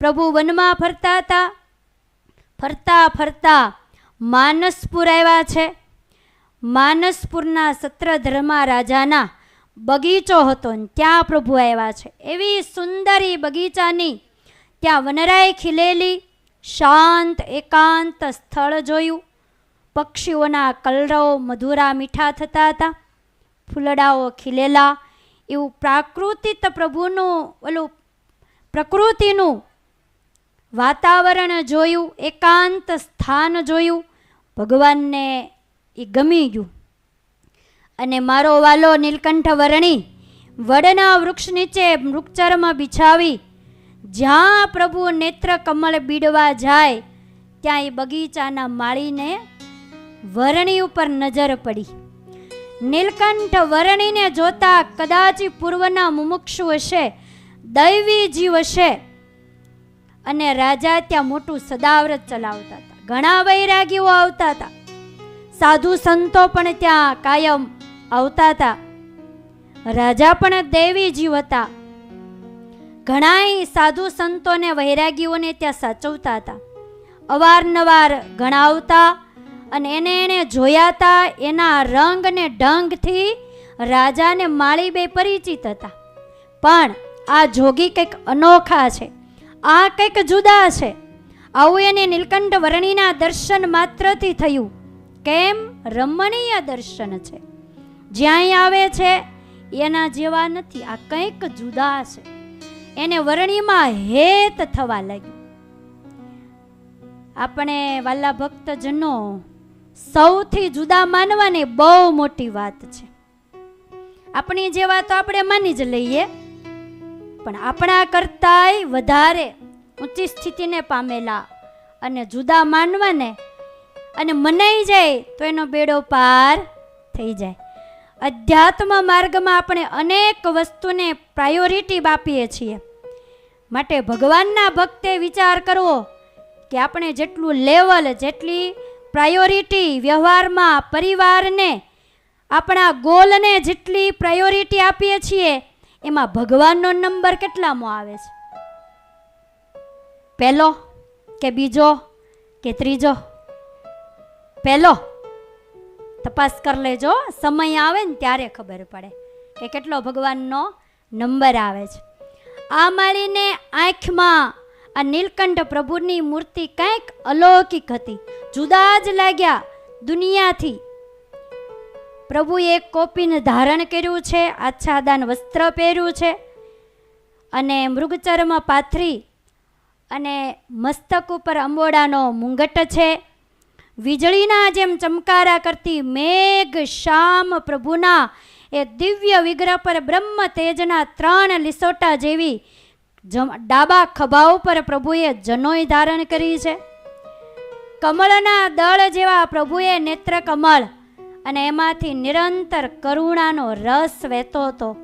પ્રભુ વનમાં ફરતા હતા. ફરતા ફરતા માનસપુર આવ્યા છે. માનસપુરના સત્રધર્મા રાજાના બગીચો હતો ત્યાં પ્રભુ આવ્યા છે. એવી સુંદરી બગીચાની ત્યાં વનરાય ખીલેલી, શાંત, એકાંત સ્થળ જોયું. પક્ષીઓના કલરવ મધુરા મીઠા થતા હતા. ફૂલડાઓ ખીલેલા. એવું પ્રાકૃતિક પ્રભુનું, ઓલું પ્રકૃતિનું વાતાવરણ જોયું, એકાંત સ્થાન જોયું, ભગવાનને એ ગમી ગયું. અને મારો વાલો નીલકંઠ વરણી વડના વૃક્ષ નીચે મૃક્ષરમાં બિછાવી, જ્યાં પ્રભુ નેત્ર કમળ બીડવા જાય, ત્યાં એ બગીચાના માળીને વરણી ઉપર નજર પડી. નીલકંઠ વરણીને જોતા કદાચ પૂર્વના મુમુક્ષુ હશે, દૈવી જીવ હશે અને રાજા ત્યાં મોટું સદાવ્રત ચલાવતા હતા. ઘણા વૈરાગીઓ આવતા હતા. સાધુ સંતો પણ ત્યાં કાયમ આવતા હતા. રાજા પણ દેવી જીવ હતા. ઘણાય સાધુ સંતોને વૈરાગીઓને ત્યાં સાચવતા હતા. અવારનવાર ઘણા આવતા અને એને એને જોયા હતા એના રંગ ને ઢંગથી રાજાને માળી બે પરિચિત હતા. પણ આ જોગી કંઈક અનોખા છે. આ કંઈક જુદા છે. આવું એને નીલકંઠ વર્ણિના દર્શન માત્રથી થયું. કેમ? રમણીય દર્શન છે. જ્યાં આવે છે, એના જેવા નથી. આ કંઈક જુદા છે. એને વર્ણિમાં હેત થવા લાગ્યું. આપણે વાલા ભક્તજનો, સૌથી જુદા માનવાની બહુ મોટી વાત છે. આપણી જેવા તો આપણે માની જ લઈએ. પણ આપણા કરતાંય વધારે ઊંચી સ્થિતિને પામેલા અને જુદા માનવાને અને મનાઈ જાય તો એનો બેડો પાર થઈ જાય. અધ્યાત્મ માર્ગમાં આપણે અનેક વસ્તુને પ્રાયોરિટી આપીએ છીએ. માટે ભગવાનના ભક્તે વિચાર કરવો કે આપણે જેટલું લેવલ જેટલી પ્રાયોરિટી વ્યવહારમાં પરિવારને, આપણા ગોલને જેટલી પ્રાયોરિટી આપીએ છીએ એમાં ભગવાનનો નંબર કેટલામો આવે છે? પહેલો કે બીજો કે ત્રીજો? પહેલો તપાસ કરી લેજો. સમય આવે ને ત્યારે ખબર પડે કે કેટલો ભગવાનનો નંબર આવે છે. આ માળીને આંખમાં આ નીલકંઠ પ્રભુની મૂર્તિ કંઈક અલૌકિક હતી. જુદા જ લાગ્યા દુનિયાથી. પ્રભુએ કોપીને ધારણ કર્યું છે, આચ્છાદાન વસ્ત્ર પહેર્યું છે અને મૃગચર્મ પાથરી અને મસ્તક ઉપર અંબોડાનો મુંગટ છે. વીજળીના જેમ ચમકારા કરતી મેઘ શ્યામ પ્રભુના એ દિવ્ય વિગ્રહ પર બ્રહ્મ તેજના ત્રણ લિસોટા જેવી ડાબા ખભા ઉપર પ્રભુએ જનોય ધારણ કરી છે. કમળના દળ જેવા પ્રભુએ નેત્ર કમળ અને એમાંથી નિરંતર કરુણાનો રસ વહેતો હતો.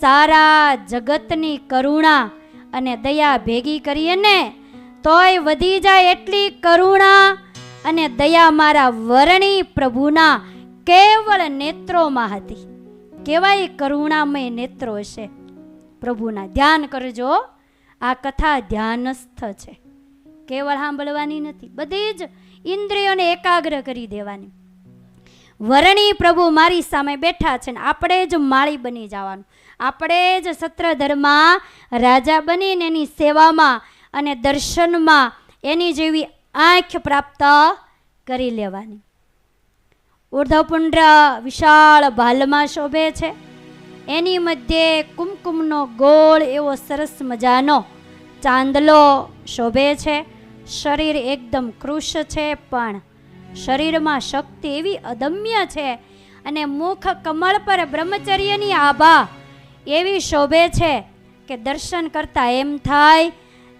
સારા જગતની કરુણા અને દયા ભેગી કરીએ ને, તોય વધી જાય એટલી કરુણા અને દયા મારા વરણી પ્રભુના કેવળ નેત્રોમાં હતી. કેવાય કરુણામય નેત્રો છે પ્રભુના ધ્યાન કરજો. આ કથા ધ્યાનસ્થ છે. કેવળ સાંભળવાની નથી, બધી જ ઇન્દ્રિયોને એકાગ્ર કરી દેવાની. વરણી પ્રભુ મારી સામે બેઠા છે ને આપણે જ માળી બની જવાનું. આપણે જ સત્રધરમાં રાજા બનીને એની સેવામાં અને દર્શનમાં એની જેવી આંખ પ્રાપ્ત કરી લેવાની. ઉર્ધપુંડ્ર વિશાળ ભાલમાં શોભે છે. એની મધ્યે કુમકુમનો ગોળ એવો સરસ મજાનો ચાંદલો શોભે છે. શરીર એકદમ કૃશ છે, પણ શરીરમાં શક્તિ એવી અદમ્ય છે અને મુખ કમળ પર બ્રહ્મચર્યની આભા એવી શોભે છે કે દર્શન કરતા એમ થાય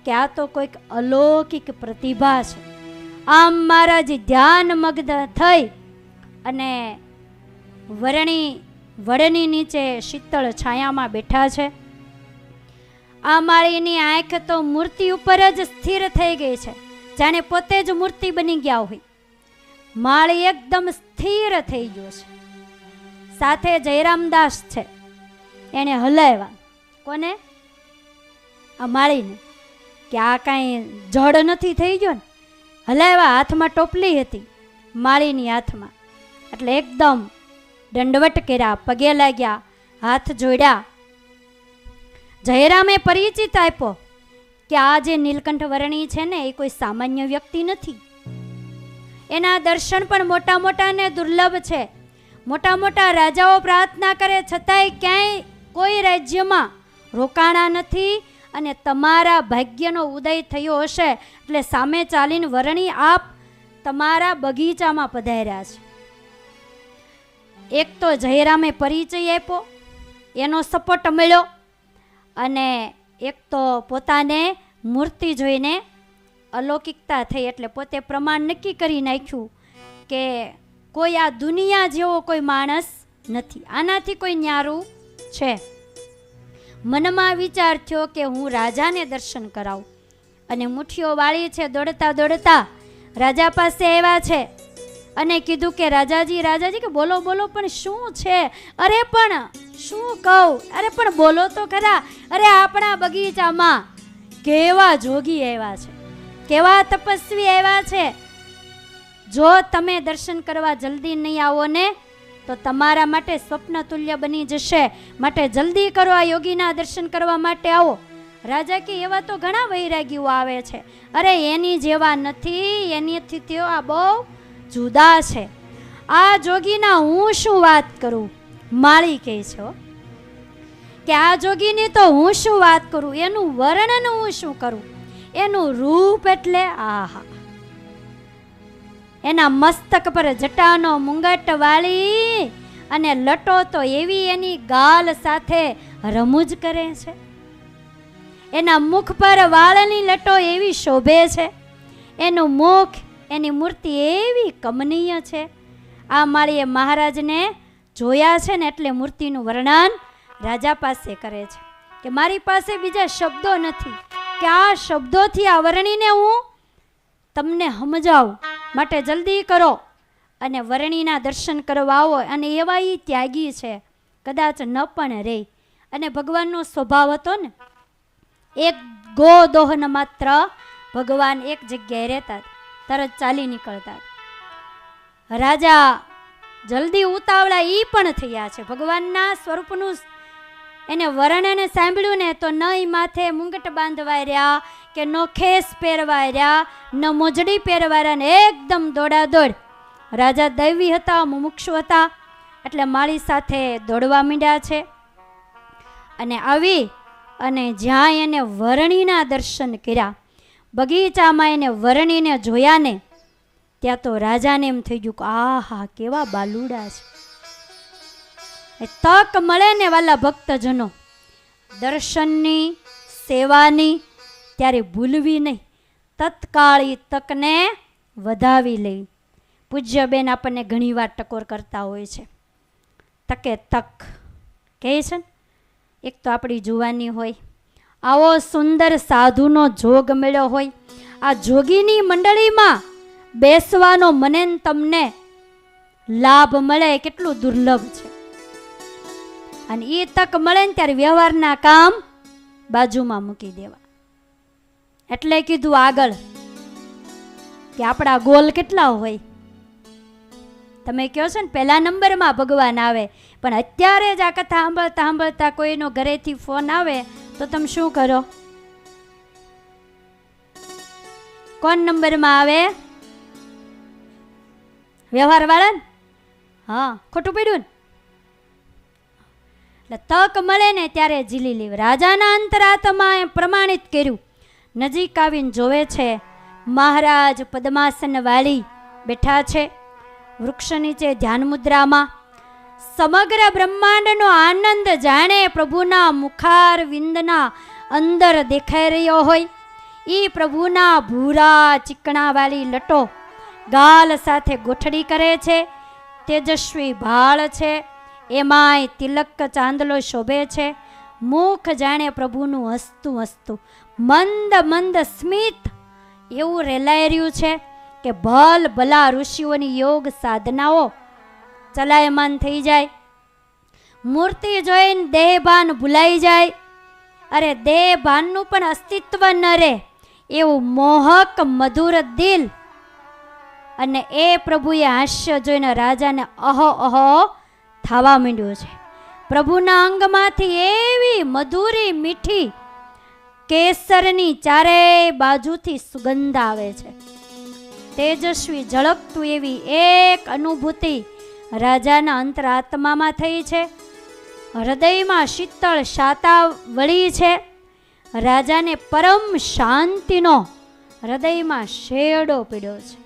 કે આ તો કોઈક અલૌકિક પ્રતિભા છે. આમ મહારાજ ધ્યાન મગ્ન થઈ અને વરણી, વડની નીચે શીતળ છાયામાં બેઠા છે. આ માળીની આંખ તો મૂર્તિ ઉપર જ સ્થિર થઈ ગઈ છે. જાણે પોતે જ મૂર્તિ બની ગયા હોય. માળી એકદમ સ્થિર થઈ ગયો છે. સાથે જયરામદાસ છે. એણે હલાવ્યા. કોને? આ માળીને. કે આ કાંઈ જડ નથી થઈ ગયો ને? હલાવ્યા, હાથમાં ટોપલી હતી, માળીની હાથમાં. એટલે એકદમ દંડવટ કર્યા, પગે લાગ્યા, હાથ જોડ્યા. જયરામે પરિચિત આપ્યો કે આ જે નીલકંઠ વર્ણી છે ને, એ કોઈ સામાન્ય વ્યક્તિ નથી. એના દર્શન પણ મોટા મોટા ને દુર્લભ છે. મોટા મોટા રાજાઓ પ્રાર્થના કરે છતાંય ક્યાંય કોઈ રાજ્યમાં રોકાણા નથી અને તમારા ભાગ્યનો ઉદય થયો હશે એટલે સામે ચાલીને વરણી આપ તમારા બગીચામાં પધાર્યા છે. એક તો જયરામે પરિચય આપ્યો, એનો સપોર્ટ મળ્યો અને એક તો પોતાને મૂર્તિ જોઈને અલૌકિકતા થઈ એટલે પોતે પ્રમાણ નક્કી કરી નાખ્યું કે કોઈ આ દુનિયા જેવો કોઈ માણસ નથી. આનાથી કોઈ ન્યારું છે. મનમાં વિચાર થયો કે હું રાજાને દર્શન કરાવું. અને મુઠ્ઠીઓ વાળી છે દોડતા દોડતા રાજા પાસે આવ્યા છે અને કીધું કે રાજાજી રાજાજી કે બોલો બોલો, પણ શું છે? અરે પણ શું કહું? અરે પણ બોલો તો ખરા. અરે આપણા બગીચામાં કેવા જોગી આવ્યા છે. કેવા તપસ્વી એવા છે? જો તમે દર્શન કરવા જલ્દી નહીં આવો ને, તો તમારા માટે સ્વપ્ન તુલ્ય બની જશે. માટે જલ્દી કરો આ યોગીના દર્શન કરવા માટે આવો. રાજા કે એવા તો ઘણા વૈરાગીઓ આવે છે. અરે એની જેવા નથી, એનીથી તેઓ આ બહુ જુદા છે. આ જોગીના હું શું વાત કરું? માળી કહે છે. કે આ જોગીની તો હું શું વાત કરું? એનું વર્ણન હું શું કરું? એનું રૂપ એટલે આહા. એના મસ્તક પર જટાનો મુંગટ વાળી અને લટો તો એવી એની ગાલ સાથે રમૂજ કરે છે. એના મુખ પર વાળની લટો એવી શોભે છે. એનું મુખ, એની મૂર્તિ એવી કમનીય છે. આ માળીએ મહારાજને જોયા છે ને એટલે મૂર્તિનું વર્ણન રાજા પાસે કરે છે. કે મારી પાસે બીજા શબ્દો નથી. કે આ શબ્દોથી આ વર્ણીને હું તમને સમજાવું. માટે જલ્દી કરો અને વરણીના દર્શન કરવા આવો અને એવા એ ત્યાગી છે. કદાચ ન પણ રે. અને ભગવાનનો સ્વભાવ હતો ને, એક ગો દોહન માત્ર ભગવાન એક જગ્યાએ રહેતા તરત ચાલી નીકળતા રાજા જલ્દી ઉતાવળા એ પણ થયા છે. ભગવાનના સ્વરૂપનું એને વર્ણન સાંભળ્યું ને તો નહીં માથે મુંગટ બાંધવાય રહ્યા, કે નો ખેસ પહેરવાય રહ્યા, ન મોજડી પહેરવાય રહ્યા ને એકદમ દોડા દોડ રાજા દૈવી હતા, મુમુક્ષુ હતા, એટલે માળી સાથે દોડવા માંડ્યા છે. અને આવી અને જ્યાં એને વરણીના દર્શન કર્યા, બગીચામાં એને વરણીને જોયા ને, ત્યાં તો રાજાને એમ થઈ ગયું કે આહા, કેવા બાલુડા છે. તક મળે ને વાલા ભક્તજનો. દર્શનની, સેવાની ત્યારે ભૂલવી નહીં. તત્કાળી તકને વધાવી લઈ પૂજ્ય બેન આપણને ઘણીવાર ટકોર કરતા હોય છે. તકે તક. કહે છે ને? એક તો આપણી જુવાની હોય. આવો સુંદર સાધુનો જોગ મળ્યો હોય. આ જોગીની મંડળીમાં બેસવાનો મને તમને લાભ મળે કેટલું દુર્લભ છે. અને એ તક મળે ને ત્યારે વ્યવહારના કામ બાજુમાં મૂકી દેવા. એટલે કીધું આગળ કે આપણા ગોલ કેટલા હોય? તમે કહો છો ને, પહેલા નંબરમાં ભગવાન આવે, પણ અત્યારે જ આ કથા સાંભળતા સાંભળતા કોઈનો ઘરેથી ફોન આવે, તો તમે શું કરો? કોણ નંબરમાં આવે? વ્યવહારવાળા હા, ખોટું પડ્યું ને? એટલે તક મળે ને ત્યારે ઝીલી લેવી. રાજાના અંતરાત્માએ પ્રમાણિત કર્યું. નજીક આવીને જોવે છે, મહારાજ પદ્માસન વાળી બેઠા છે. વૃક્ષ નીચે ધ્યાન મુદ્રામાં સમગ્ર બ્રહ્માંડનો આનંદ જાણે પ્રભુના મુખાર વિંદના અંદર દેખાઈ રહ્યો હોય. એ પ્રભુના ભૂરા ચીકણાવાળી લટો ગાલ સાથે ગોઠડી કરે છે. તેજસ્વી ભાળ છે. એમાંય તિલક ચાંદલો શોભે છે. મુખ જાણે પ્રભુનું હસતું હસતું. મંદ મંદ સ્મિત. એવું રેલાઈ રહ્યું છે કે ભલ ભલા ઋષિઓની યોગ સાધનાઓ ચલાયમાન થઈ જાય. મૂર્તિ જોઈને દેહભાન ભૂલાઈ જાય. અરે દેહભાનનું પણ અસ્તિત્વ ન રહે. એવું મોહક મધુર દિલ. અને એ પ્રભુએ હાસ્ય જોઈને રાજાને અહો અહો થવા માંડ્યો છે. પ્રભુના અંગમાંથી એવી મધુરી મીઠી કેસરની ચારેય બાજુથી સુગંધ આવે છે. તેજસ્વી, ઝળકતું એવી એક અનુભૂતિ રાજાના અંતરાત્મામાં થઈ છે. હૃદયમાં શીતળ શાતા વળી છે. રાજાને પરમ શાંતિનો હૃદયમાં શેડો પીડ્યો છે.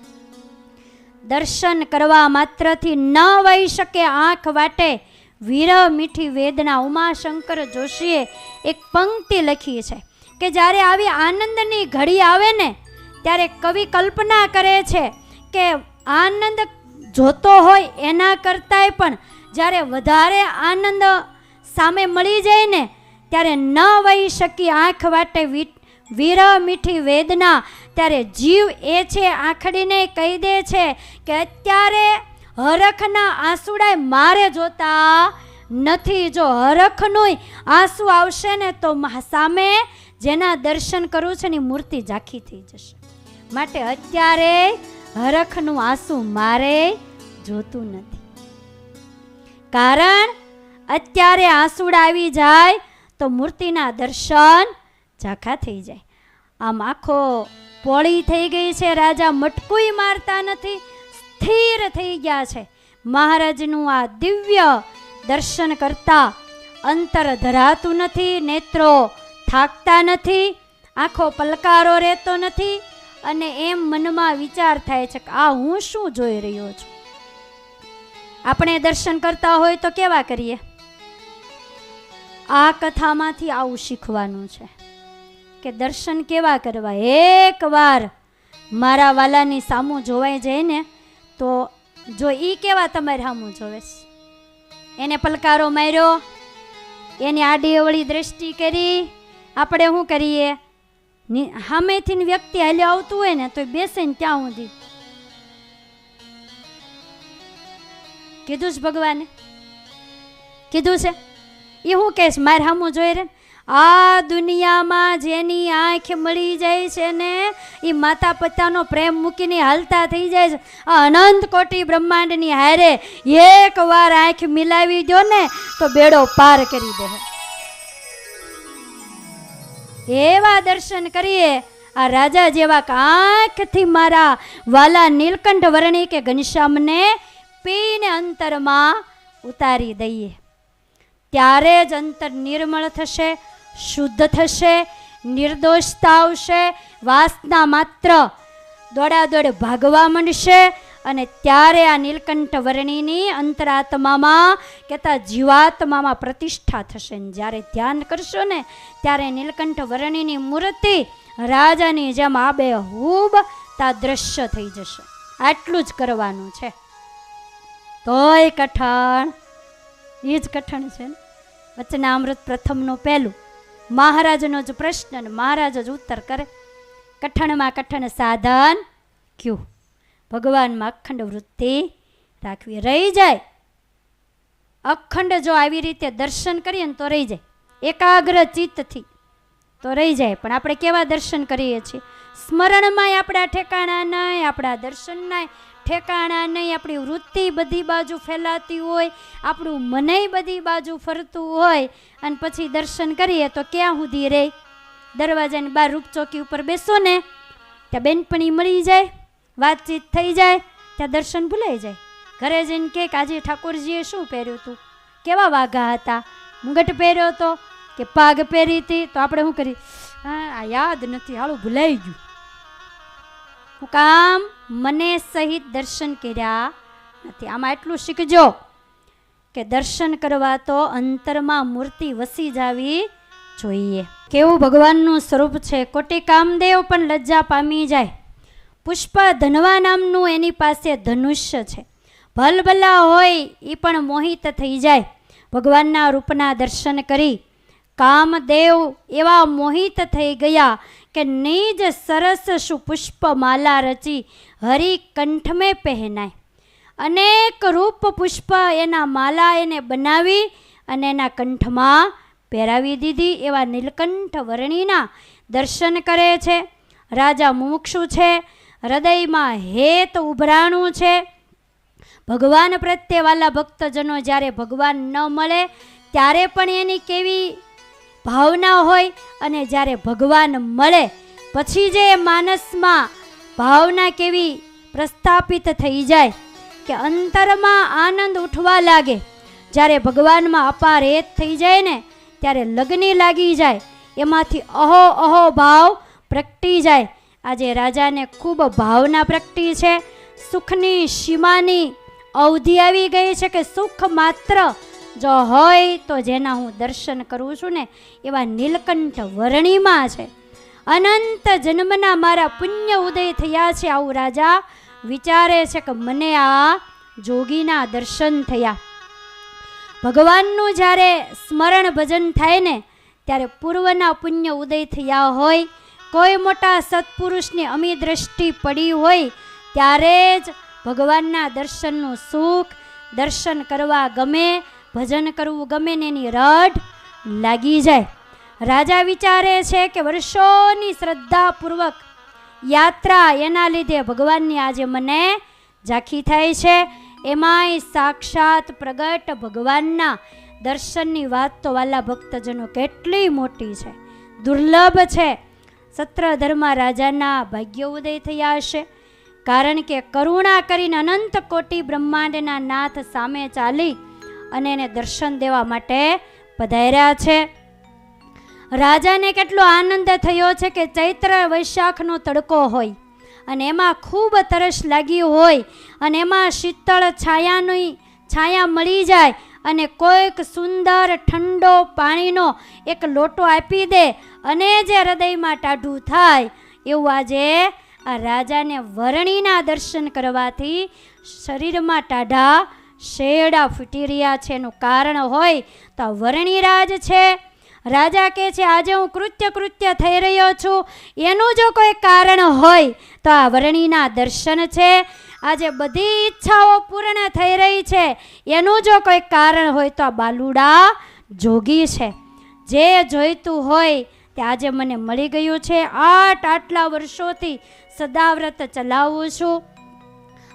દર્શન કરવા માત્રથી ન વહી શકે આંખ વાટે. વીર મીઠી વેદના ઉમાશંકર જોશીએ એક પંક્તિ લખી છે કે જ્યારે આવી આનંદની ઘડી આવે ને, ત્યારે કવિ કલ્પના કરે છે કે આનંદ જોતો હોય એના કરતાંય પણ જ્યારે વધારે આનંદ સામે મળી જાય ને, ત્યારે ન વહી શકી આંખ વાટે વી- વીર મીઠી વેદના. ત્યારે જીવ એ છે આંખડીને કહી દે છે કે અત્યારે હરખના આંસુડાય મારે જોતા નથી. જો હરખનું આંસુ આવશે ને તો સામે જેના દર્શન કરવું છે ને મૂર્તિ ઝાંખી થઈ જશે. માટે અત્યારે હરખનું આંસુ મારે જોતું નથી. કારણ અત્યારે આંસુડા આવી જાય તો મૂર્તિના દર્શન ઝાંખા થઈ જાય. આમ આખો પોળી થઈ ગઈ છે, રાજા મટકુય મારતા નથી, સ્થિર થઈ ગયા છે. મહારાજનું આ દિવ્ય દર્શન કરતા અંતર ધરાતું નથી, નેત્રો થાકતા નથી, આંખો પલકારો રહેતો નથી અને એમ મનમાં વિચાર થાય છે કે આ હું શું જોઈ રહ્યો છું? આપણે દર્શન કરતા હોય તો કેવા કરીએ? આ કથામાંથી આવું શીખવાનું છે. કે દર્શન કેવા કરવા? એકવાર મારા વાલાની સામું જોવાઈ જાય ને, તો જો ઈ કેવા તમારે સામું જોવે? એને પલકારો માર્યો, એની આડી અવળી દ્રષ્ટિ કરી. આપણે શું કરીએ? સામેથી વ્યક્તિ હાલે આવતું હોય ને, તો બેસીને ત્યાં સુધી કીધું છે ભગવાને. કીધું છે? એ હું કહેશ મારે સામું જોઈ રે આ દુનિયામાં જેની આંખ મળી જાય છે ને એ માતા પિતાનો પ્રેમ મૂકીને હાલતા થઈ જાય છે. આ અનંત કોટી બ્રહ્માંડની હારે એક વાર આંખ મિલાવી દો ને, તો બેડો પાર કરી દે. એવા દર્શન કરીએ, આ રાજા જેવા કાંખથી મારા વાલા નીલકંઠ વર્ણી કે ઘનશ્યામને પીને અંતરમાં ઉતારી દઈએ. ત્યારે જ અંતર નિર્મળ થશે શુદ્ધ થશે નિર્દોષતા આવશે વાસના માત્ર દોડાદોડ ભાગવા માંડશે અને ત્યારે આ નીલકંઠ વર્ણિની અંતરાત્મામાં કહેતા જીવાત્મામાં પ્રતિષ્ઠા થશે. ને જ્યારે ધ્યાન કરશો ને, ત્યારે નીલકંઠ વર્ણિની મૂર્તિ રાજાની જેમ આબે હૂબ તા દ્રશ્ય થઈ જશે. આટલું જ કરવાનું છે. તોય કઠણ. એ જ કઠણ છે વચનામૃત પ્રથમનું પહેલું. મહારાજનો જ પ્રશ્ન મહારાજ જ ઉત્તર કરે. કઠણમાં કઠણ સાધન, ક્યું? ભગવાનમાં અખંડ વૃત્તિ રાખવી રહી જાય. અખંડ જો આવી રીતે દર્શન કરીએ ને તો રહી જાય. એકાગ્ર ચિત્તથી તો રહી જાય. પણ આપણે કેવા દર્શન કરીએ છીએ? સ્મરણમાંય આપણા ઠેકાણા નહીં આપણા દર્શનના ઠેકાણા નહીં, આપણી વૃત્તિ બધી બાજુ ફેલાતી હોય, આપણું મનય બધી બાજુ ફરતું હોય, અને પછી દર્શન કરીએ તો ક્યાં સુધી રહે દરવાજાની બહાર રૂપચોકી ઉપર બેસો ને, ત્યાં બેનપણી મળી જાય, વાતચીત થઈ જાય, ત્યાં દર્શન ભૂલાઈ જાય. ઘરે જઈને કે આજે ઠાકોરજીએ શું પહેર્યું હતું કેવા વાઘા હતા? મુગટ પહેર્યો હતો કે પાગ પહેરી હતી? તો આપણે શું કરી? હા યાદ નથી, હાલું ભૂલાઈ ગયું. હું કામ મને સહિત દર્શન કર્યા નથી. આમાં એટલું શીખજો કે દર્શન કરવા તો અંતરમાં મૂર્તિ વસી જાવી જોઈએ. કેવું ભગવાનનું સ્વરૂપ છે? કોટી કામદેવ પણ લજ્જા પામી જાય. પુષ્પ ધનવા નામનું એની પાસે ધનુષ્ય છે. ભલભલા હોય એ પણ મોહિત થઈ જાય. ભગવાનના રૂપના દર્શન કરી કામદેવ એવા મોહિત થઈ ગયા કે નિજ સરસ શું પુષ્પમાલા રચી હરિ કંઠ મેં પહેનાય. અનેક રૂપ પુષ્પ એના માલા એને બનાવી અને એના કંઠમાં પહેરાવી દીધી એવા નીલકંઠ વર્ણિના દર્શન કરે છે. રાજા મુમુક્ષુ છે. હૃદયમાં હેત ઉભરાણું છે. ભગવાન પ્રત્યે વાલા ભક્તજનો જ્યારે ભગવાન ન મળે, ત્યારે પણ એની કેવી ભાવના હોય અને જ્યારે ભગવાન મળે, પછી જે માનસમાં ભાવના કેવી પ્રસ્થાપિત થઈ જાય કે અંતરમાં આનંદ ઉઠવા લાગે, જ્યારે ભગવાનમાં અપાર હેત થઈ જાય ને, ત્યારે લગ્ની લાગી જાય, એમાંથી અહો અહો ભાવ પ્રગટી જાય. આજે રાજાને ખૂબ ભાવના પ્રગટી છે. સુખની સીમાની અવધિ આવી ગઈ છે કે સુખ માત્ર જો હોય તો જેના હું દર્શન કરું છું ને, એવા નીલકંઠ વરણીમાં છે. અનંત જન્મના મારા પુણ્ય ઉદય થયા છે આવું રાજા વિચારે છે કે મને આ જોગીના દર્શન થયા. ભગવાનનું જ્યારે સ્મરણ ભજન થાય ને, ત્યારે પૂર્વના પુણ્ય ઉદય થયા હોય, કોઈ મોટા સત્પુરુષની અમી દ્રષ્ટિ પડી હોય, ત્યારે જ ભગવાનના દર્શનનું સુખ દર્શન કરવા ગમે ભજન કરવું ગમે ને એની રઢ લાગી જાય. રાજા વિચારે છે કે વર્ષોની શ્રદ્ધાપૂર્વક યાત્રા એના લીધે ભગવાનની આજે મને ઝાંખી થાય છે. એમાંય સાક્ષાત પ્રગટ ભગવાનના દર્શનની વાત તો વાલા ભક્તજનો કેટલી મોટી છે. દુર્લભ છે. સત્રધર્મા રાજાના ભાગ્ય ઉદય થયા હશે. કારણ કે કરુણા કરીને અનંત કોટી બ્રહ્માંડના નાથ સામે ચાલી અને એને દર્શન દેવા માટે પધાર્યા છે. રાજાને કેટલો આનંદ થયો છે કે ચૈત્ર વૈશાખનો તડકો હોય અને એમાં ખૂબ તરસ લાગી હોય અને એમાં શીતળ છાયાની છાયા મળી જાય અને કોઈક સુંદર ઠંડો પાણીનો એક લોટો આપી દે અને જે હૃદયમાં ટાઢું થાય એવું આજે આ રાજાને વરણીના દર્શન કરવાથી શરીરમાં ટાઢા શેડા ફૂટી રહ્યા છે. એનું કારણ હોય તો આ વરણીરાજ છે. રાજા કહે છે, આજે હું કૃત્ય કૃત્ય થઈ રહ્યો છું. એનું જો કોઈ કારણ હોય તો આ વરણીના દર્શન છે. આજે બધી ઈચ્છાઓ પૂર્ણ થઈ રહી છે. એનું જો કોઈ કારણ હોય તો આ બાલુડા જોગી છે. જે જોઈતું હોય તે આજે મને મળી ગયું છે. આઠ આટલા વર્ષોથી સદાવ્રત ચલાવું છું.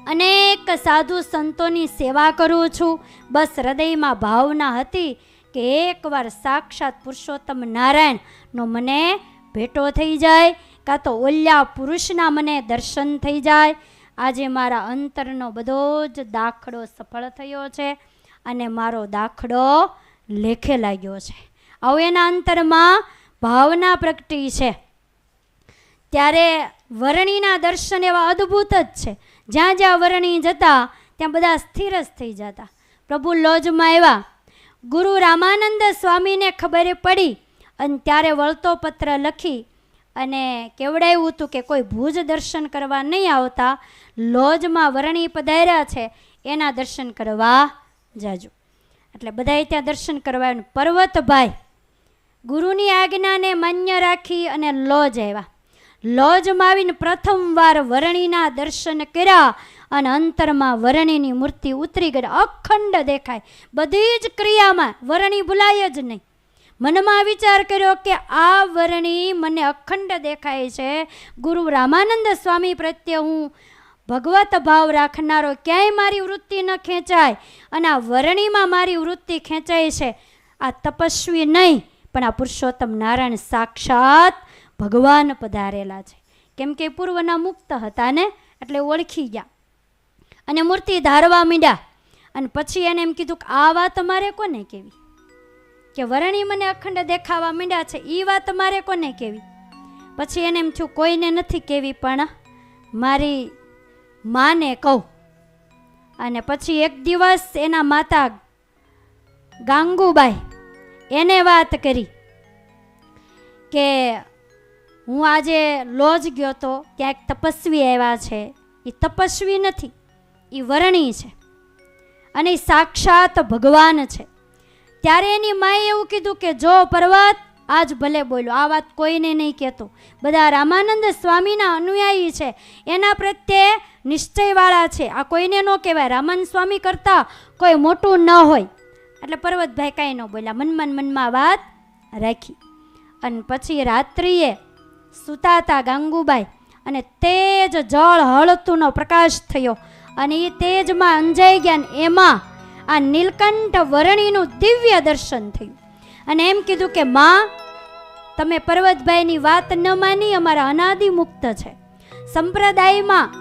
અનેક સાધુ સંતોની સેવા કરું છું. બસ હૃદયમાં ભાવના હતી કે એકવાર સાક્ષાત પુરુષોત્તમ નારાયણનો મને ભેટો થઈ જાય કાં તો ઓલ્યા પુરુષના મને દર્શન થઈ જાય. આજે મારા અંતરનો બધો જ દાખલો સફળ થયો છે અને મારો દાખલો લેખે લાગ્યો છે. આવું એના અંતરમાં ભાવના પ્રગટી છે. ત્યારે વરણીના દર્શન એવા અદ્ભુત જ છે. જ્યાં જ્યાં વરણી જતા, ત્યાં બધા સ્થિર જ થઈ જતા. પ્રભુ લોજમાં આવ્યા. ગુરુ રામાનંદ સ્વામીને ખબર પડી અને ત્યારે વળતો પત્ર લખી અને કેવડાવ્યું હતું કે કોઈ ભુજ દર્શન કરવા નહીં આવતા, લોજમાં વરણી પધાર્યા છે, એના દર્શન કરવા જાજો. એટલે બધાએ ત્યાં દર્શન કરવા પર્વતભાઈ, ગુરુની આજ્ઞાને માન્ય રાખી અને લોજ આવ્યા. લોજમાં આવીને પ્રથમવાર વરણીના દર્શન કર્યા અને અંતરમાં વરણીની મૂર્તિ ઉતરી ગઈ. અખંડ દેખાય. બધી જ ક્રિયામાં વરણી ભૂલાય જ નહીં. મનમાં વિચાર કર્યો કે આ વરણી મને અખંડ દેખાય છે. ગુરુ રામાનંદ સ્વામી પ્રત્યે હું ભગવત ભાવ રાખનારો ક્યાંય મારી વૃત્તિ ન ખેંચાય અને આ વરણીમાં મારી વૃત્તિ ખેંચાય છે. આ તપસ્વી નહીં, પણ આ પુરુષોત્તમ નારાયણ સાક્ષાત ભગવાન પધારેલા છે. કેમ કે પૂર્વના મુક્ત હતા ને, એટલે ઓળખી ગયા. અને મૂર્તિ ધારવા માંડ્યા. અને પછી એને એમ કીધું કે, આ વાત મારે કોને કેવી કે વરણી મને અખંડ દેખાવા માંડ્યા છે એ વાત મારે કોને કેવી પછી એને એમ થયું, કોઈને નથી કેવી પણ મારી માને કહું. અને પછી એક દિવસ એના માતા ગાંગુબાઈ એને વાત કરી કે હું આજે લોજ ગયો તો ક્યાંક તપસ્વી આવ્યા છે. એ તપસ્વી નથી, એ વરણી છે. અને એ સાક્ષાત ભગવાન છે. ત્યારે એની માએ એવું કીધું કે, જો પર્વત, આજ ભલે બોલ્યો. આ વાત કોઈને નહીં કહેતો. બધા રામાનંદ સ્વામીના અનુયાયી છે. એના પ્રત્યે નિશ્ચયવાળા છે. આ કોઈને ન કહેવાય. રામાનંદ સ્વામી કરતાં કોઈ મોટું ન હોય. એટલે પર્વતભાઈ કાંઈ ન બોલ્યા. મનમાં મનમાં વાત રાખી. અને પછી રાત્રિએ સૂતા હતા ગાંગુબાઈ અને તેજ જળ હળતુનો પ્રકાશ થયો અને એ તેજમાં અંજાઈ ગયા ને એમાં આ નીલકંઠ વરણીનું દિવ્ય દર્શન થયું. અને એમ કીધું કે, માં, તમે પર્વતભાઈની વાત ન માની, અમારા અનાદિ મુક્ત છે. સંપ્રદાયમાં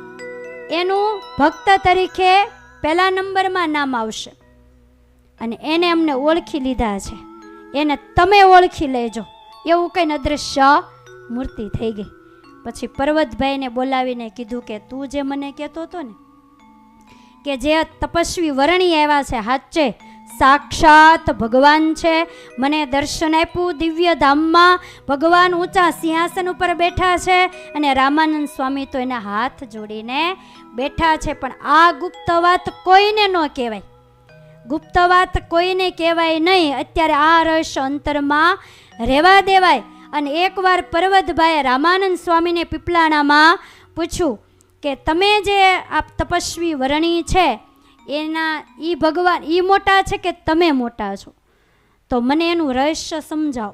એનું ભક્ત તરીકે પહેલા નંબરમાં નામ આવશે. અને એને અમને ઓળખી લીધા છે. એને તમે ઓળખી લેજો. એવું કંઈ અદૃશ્ય મૂર્તિ થઈ ગઈ. પછી પર્વતભાઈને બોલાવીને કીધું કે તું જે મને કહેતો હતો ને, કે જે તપસ્વી વરણી આવ્યા છે હાચે સાક્ષાત ભગવાન છે. મને દર્શન આપ્યું દિવ્ય ધામમાં. ભગવાન ઊંચા સિંહાસન ઉપર બેઠા છે અને રામાનંદ સ્વામી તો એના હાથ જોડીને બેઠા છે. પણ આ ગુપ્ત વાત કોઈને ન કહેવાય. ગુપ્ત વાત કોઈને કહેવાય નહીં. અત્યારે આ રહસ્ય અંતરમાં રહેવા દેવાય. અને એકવાર પર્વતભાઈએ રામાનંદ સ્વામીને પીપલાણામાં પૂછ્યું કે તમે જે આ તપસ્વી વરણી છે, એના એ ભગવાન એ મોટા છે કે તમે મોટા છો? તો મને એનું રહસ્ય સમજાવો.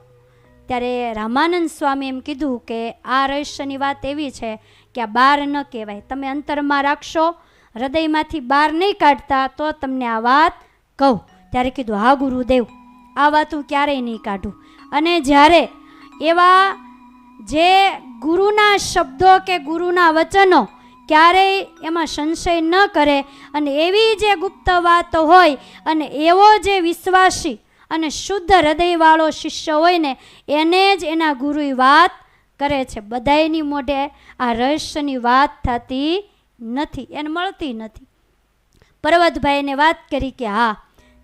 ત્યારે રામાનંદ સ્વામી એમ કીધું કે આ રહસ્યની વાત એવી છે કે આ બહાર ન કહેવાય. તમે અંતરમાં રાખશો, હૃદયમાંથી બહાર નહીં કાઢતા, તો તમને આ વાત કહું. ત્યારે કીધું, હા ગુરુદેવ, આ વાત હું ક્યારેય નહીં કાઢું. અને જ્યારે એવા જે ગુરુના શબ્દો કે ગુરુના વચનો ક્યારેય એમાં સંશય ન કરે અને એવી જે ગુપ્ત વાતો હોય અને એવો જે વિશ્વાસી અને શુદ્ધ હૃદયવાળો શિષ્ય હોય ને, એને જ એના ગુરુ વાત કરે છે. બધાયની મોઢે આ રહસ્યની વાત થતી નથી, એને મળતી નથી. પર્વતભાઈને વાત કરી કે, હા,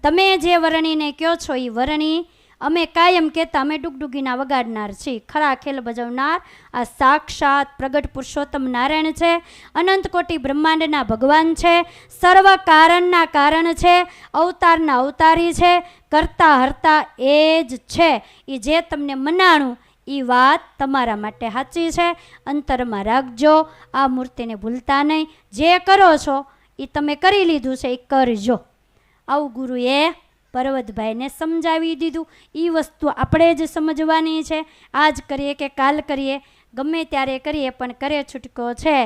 તમે જે વરણીને કહો છો એ વર્ણી અમે કાયમ કહેતા અમે ડુગડુગીના વગાડનાર છીએ. ખરા ખેલ ભજવનાર આ સાક્ષાત પ્રગટ પુરુષોત્તમ નારાયણ છે. અનંત કોટી બ્રહ્માંડના ભગવાન છે. સર્વ કારણના કારણ છે. અવતારના અવતારી છે. કરતા હરતા એ જ છે. એ જે તમને મનાણું એ વાત તમારા માટે સાચી છે. અંતરમાં રાખજો, આ મૂર્તિને ભૂલતા નહીં. જે કરો છો એ તમે કરી લીધું છે એ કરજો. આવું ગુરુએ પર્વતભાઈને સમજાવી દીધું. એ વસ્તુ આપણે જ સમજવાની છે. આજ કરીએ કે કાલ કરીએ? ગમે ત્યારે કરીએ, પણ કરે છૂટકો છે.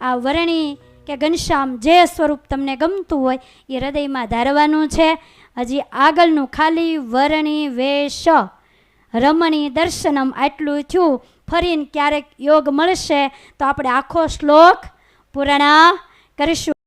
આ વરણી કે ઘનશ્યામ જે સ્વરૂપ તમને ગમતું હોય એ હૃદયમાં ધારવાનું છે. હજી આગળનું ખાલી વરણી વેશ. રમણી દર્શનમ આટલું થયું. ફરીને ક્યારેક યોગ મળશે તો આપણે આખો શ્લોક પૂર્ણ કરીશું.